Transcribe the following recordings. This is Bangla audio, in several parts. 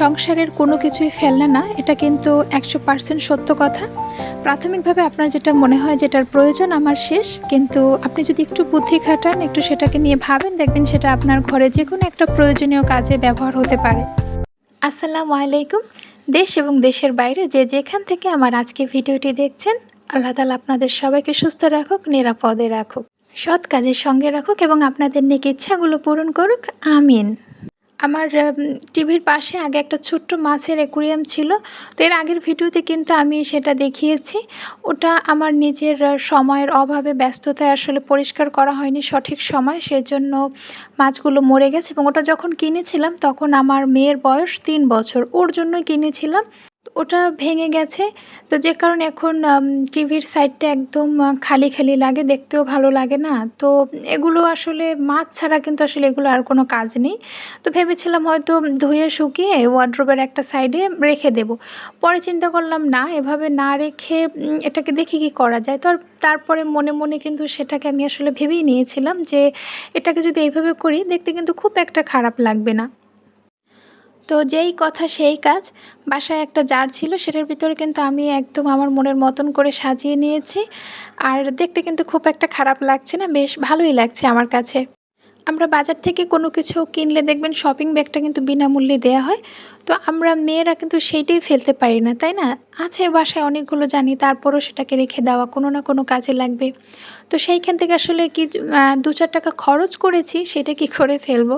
সংসারের কোনো কিছুই ফেলনা না, এটা কিন্তু একশো পার্সেন্ট সত্য কথা। প্রাথমিকভাবে আপনার যেটা মনে হয় যেটার প্রয়োজন আমার শেষ, কিন্তু আপনি যদি একটু বুদ্ধি খাটান, একটু সেটাকে নিয়ে ভাবেন, দেখবেন সেটা আপনার ঘরে যে কোনো একটা প্রয়োজনীয় কাজে ব্যবহার হতে পারে। আসসালামু আলাইকুম। দেশ এবং দেশের বাইরে যে যেখান থেকে আমার আজকে ভিডিওটি দেখছেন, আল্লাহ তালা আপনাদের সবাইকে সুস্থ রাখুক, নিরাপদে রাখুক, সৎ কাজের সঙ্গে রাখুক এবং আপনাদের নেক ইচ্ছাগুলো পূরণ করুক। আমিন। আমার টিভির পাশে আগে একটা ছোট্ট মাছের অ্যাকুরিয়াম ছিল। তো এর আগের ভিডিওতে কিন্তু আমি সেটা দেখিয়েছি। ওটা আমার নিজের সময়ের অভাবে ব্যস্ততায় আসলে পরিষ্কার করা হয়নি সঠিক সময়। সেজন্য মাছগুলো মরে গেছে এবং ওটা যখন কিনেছিলাম তখন আমার মেয়ের বয়স তিন বছর। ওর জন্য কিনেছিলাম। ওটা ভেঙে গেছে। তো যে কারণে এখন টিভির সাইডটা একদম খালি খালি লাগে, দেখতেও ভালো লাগে না। তো এগুলো আসলে, মাছ ছাড়া কিন্তু আসলে এগুলো আর কোনো কাজ নেই। তো ভেবেছিলাম হয়তো ধুয়ে শুকিয়ে ওয়ার্ড্রোবের একটা সাইডে রেখে দেব। পরে চিন্তা করলাম, না, এভাবে না রেখে এটাকে দেখি কি করা যায়। তো তারপরে মনে মনে কিন্তু সেটাকে আমি আসলে ভেবেই নিয়েছিলাম যে, এটাকে যদি এইভাবে করি, দেখতে কিন্তু খুব একটা খারাপ লাগবে না। তো যেই কথা সেই কাজ। বাসায় একটা জার ছিল, সেটার ভিতরে কিন্তু আমি একদম আমার মনের মতন করে সাজিয়ে নিয়েছি। আর দেখতে কিন্তু খুব একটা খারাপ লাগছে না, বেশ ভালোই লাগছে আমার কাছে। আমরা বাজার থেকে কোনো কিছু কিনলে দেখবেন শপিং ব্যাগটা কিন্তু বিনামূল্যে দেওয়া হয়। তো আমরা মেয়েরা কিন্তু সেইটাই ফেলতে পারি না, তাই না? আছে বাসায় অনেকগুলো জানি, তারপরও সেটাকে রেখে দেওয়া কোনো না কোনো কাজে লাগবে। তো সেইখান থেকে আসলে কি দু চার টাকা খরচ করেছি, সেটা কি করে ফেলব?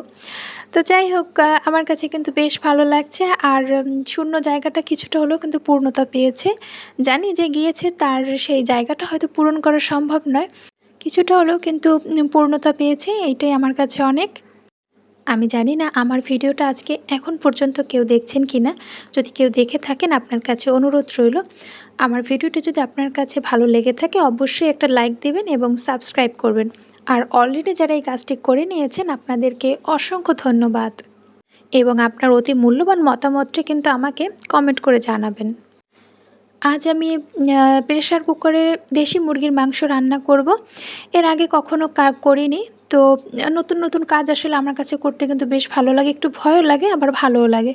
তো যাই হোক আমার কাছে কিন্তু বেশ ভালো লাগছে আর শূন্য জায়গাটা কিছুটা হলেও কিন্তু পূর্ণতা পেয়েছে। জানি যে গিয়েছে, তার সেই জায়গাটা হয়তো পূরণ করা সম্ভব নয়। কিছুটা হলেও কিন্তু পূর্ণতা পেয়েছে, এইটাই আমার কাছে অনেক। আমি জানি না আমার ভিডিওটা আজকে এখন পর্যন্ত কেউ দেখছেন কি না। যদি কেউ দেখে থাকেন, আপনার কাছে অনুরোধ রইল। আমার ভিডিওটি যদি আপনার কাছে ভালো লেগে থাকে, অবশ্যই একটা লাইক দেবেন এবং সাবস্ক্রাইব করবেন। আর অলরেডি যারা এই কাজটি করে নিয়েছেন, আপনাদেরকে অসংখ্য ধন্যবাদ। এবং আপনার অতি মূল্যবান মতামতটি কিন্তু আমাকে কমেন্ট করে জানাবেন। আজ আমি প্রেশার কুকারে দেশি মুরগির মাংস রান্না করব। এর আগে কখনো করিনি। তো, নতুন নতুন কাজ আসলে আমার কাছে করতে কিন্তু বেশ ভালো লাগে। একটু ভয়ও লাগে, আবার ভালোও লাগে।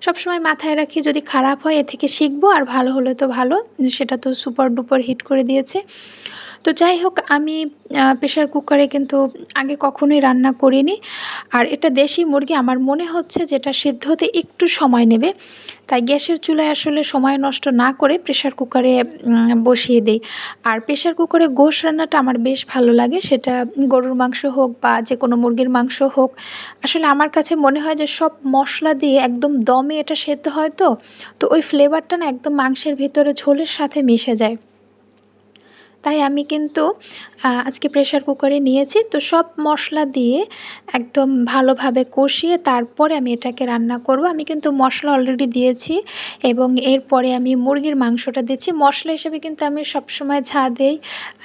সবসময় মাথায় রাখি যদি খারাপ হয়, এ থেকে শিখব, আর ভালো হলে তো ভালো। সেটা তো সুপার ডুপার হিট করে দিয়েছে। তো যাই হোক, আমি প্রেশার কুকারে কিন্তু আগে কখনোই রান্না করিনি। আর এটা দেশি মুরগি, আমার মনে হচ্ছে যেটা সিদ্ধ হতে একটু সময় নেবে। তাই গ্যাসের চুলায় আসলে সময় নষ্ট না করে প্রেশার কুকারে বসিয়ে দিই। আর প্রেশার কুকারে গোশ রান্নাটা আমার বেশ ভালো লাগে। সেটা গরুর মাংস হোক বা যে কোনো মুরগির মাংস হোক। আসলে আমার কাছে মনে হয় যে সব মশলা দিয়ে একদম দমে এটা সেদ্ধ হয় তো। তো ওই ফ্লেভারটা না একদম মাংসের ভিতরে ঝোলের সাথে মিশে যায়। তাই আমি কিন্তু আজকে প্রেশার কুকারে নিয়েছি। তো সব মশলা দিয়ে একদম ভালোভাবে কষিয়ে তারপরে আমি এটাকে রান্না করব। আমি কিন্তু মশলা অলরেডি দিয়েছি এবং এরপরে আমি মুরগির মাংসটা দিচ্ছি। মশলা হিসেবে কিন্তু আমি সবসময় ঝা দেই।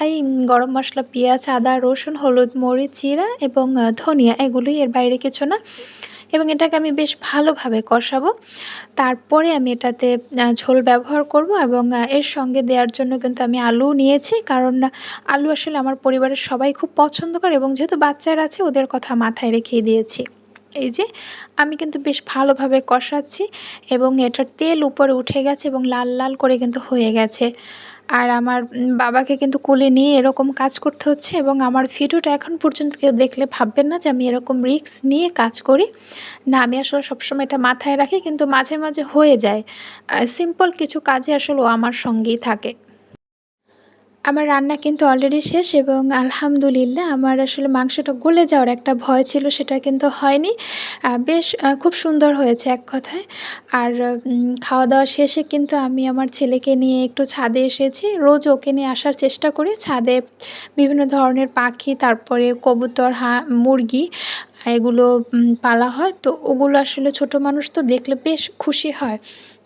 এই গরম মশলা, পেঁয়াজ, আদা, রসুন, হলুদ, মরিচ, জিরা এবং ধনিয়া, এগুলোই এর বাইরে কিছু না। এবং এটাকে আমি বেশ ভালোভাবে কষাবো। তারপরে আমি এটাতে ঝোল ব্যবহার করব এবং এর সঙ্গে দেওয়ার জন্য কিন্তু আমি আলু নিয়েছি। কারণ আলু আসলে আমার পরিবারের সবাই খুব পছন্দ করে এবং যেহেতু বাচ্চারা আছে, ওদের কথা মাথায় রেখেই দিয়েছি। এই যে, আমি কিন্তু বেশ ভালোভাবে কষাচ্ছি এবং এটার তেল উপরে উঠে গেছে এবং লাল লাল করে কিন্তু হয়ে গেছে। আর আমার বাবাকে কিন্তু কোলে নিয়ে এরকম কাজ করতে হচ্ছে এবং আমার ভিডিওটা এখন পর্যন্ত কেউ দেখলে ভাববেন না যে আমি এরকম রিক্স নিয়ে কাজ করি। না, আমি আসলে সবসময় এটা মাথায় রাখি, কিন্তু মাঝে মাঝে হয়ে যায়। সিম্পল কিছু কাজে আসলে ও আমার সঙ্গেই থাকে। আমার রান্না কিন্তু অলরেডি শেষ এবং আলহামদুলিল্লাহ আমার আসলে মাংসটা গলে যাওয়ার একটা ভয় ছিল, সেটা কিন্তু হয়নি। বেশ খুব সুন্দর হয়েছে এক কথায়। আর খাওয়া দাওয়া শেষে কিন্তু আমি আমার ছেলেকে নিয়ে একটু ছাদে এসেছি। রোজ ওকে নিয়ে আসার চেষ্টা করি। ছাদে বিভিন্ন ধরনের পাখি, তারপরে কবুতর, হা, মুরগি, এগুলো পালা হয়। তো ওগুলো আসলে ছোট মানুষ তো দেখলে বেশ খুশি হয়।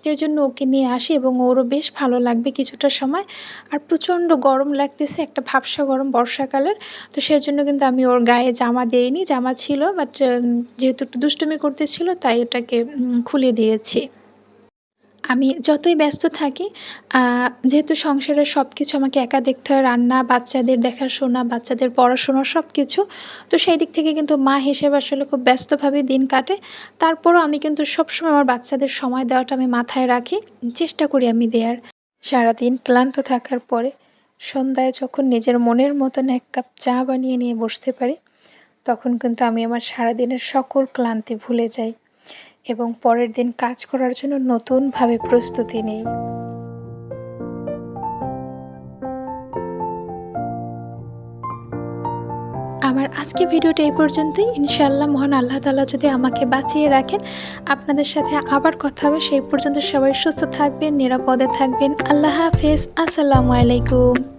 সেই জন্য ওকে নিয়ে আসি এবং ওরও বেশ ভালো লাগবে কিছুটা সময়। আর প্রচণ্ড গরম লাগতেছে, একটা ভাবসা গরম বর্ষাকালের। তো সেই জন্য কিন্তু আমি ওর গায়ে জামা দেইনি, জামা ছিল বাট যেহেতু একটু দুষ্টুমি করতেছিল, তাই ওটাকে খুলে দিয়েছি। আমি যতই ব্যস্ত থাকি যেহেতু সংসারের সব কিছু আমাকে একা দেখতে হয় রান্না, বাচ্চাদের দেখাশোনা, বাচ্চাদের পড়াশোনা সব কিছু। তো সেই দিক থেকে কিন্তু মা হিসেবে আসলে খুব ব্যস্তভাবে দিন কাটে। তারপরও আমি কিন্তু সবসময় আমার বাচ্চাদের সময় দেওয়াটা আমি মাথায় রাখি। চেষ্টা করি আমি দেয়ার। সারাদিন ক্লান্ত থাকার পরে সন্ধ্যায় যখন নিজের মনের মতন এক কাপ চা বানিয়ে নিয়ে বসতে পারি, তখন কিন্তু আমি আমার সারাদিনের সকল ক্লান্তি ভুলে যাই এবং পরের দিন কাজ করার জন্য নতুনভাবে প্রস্তুতি নেই। আমার আজকে ভিডিওটা এই পর্যন্তই। ইনশাআল্লাহ মহান আল্লাহ তাআলা যদি আমাকে বাঁচিয়ে রাখেন, আপনাদের সাথে আবার কথা হবে। সেই পর্যন্ত সবাই সুস্থ থাকবেন, নিরাপদে থাকবেন। আল্লাহ হাফেজ। আসসালামু আলাইকুম।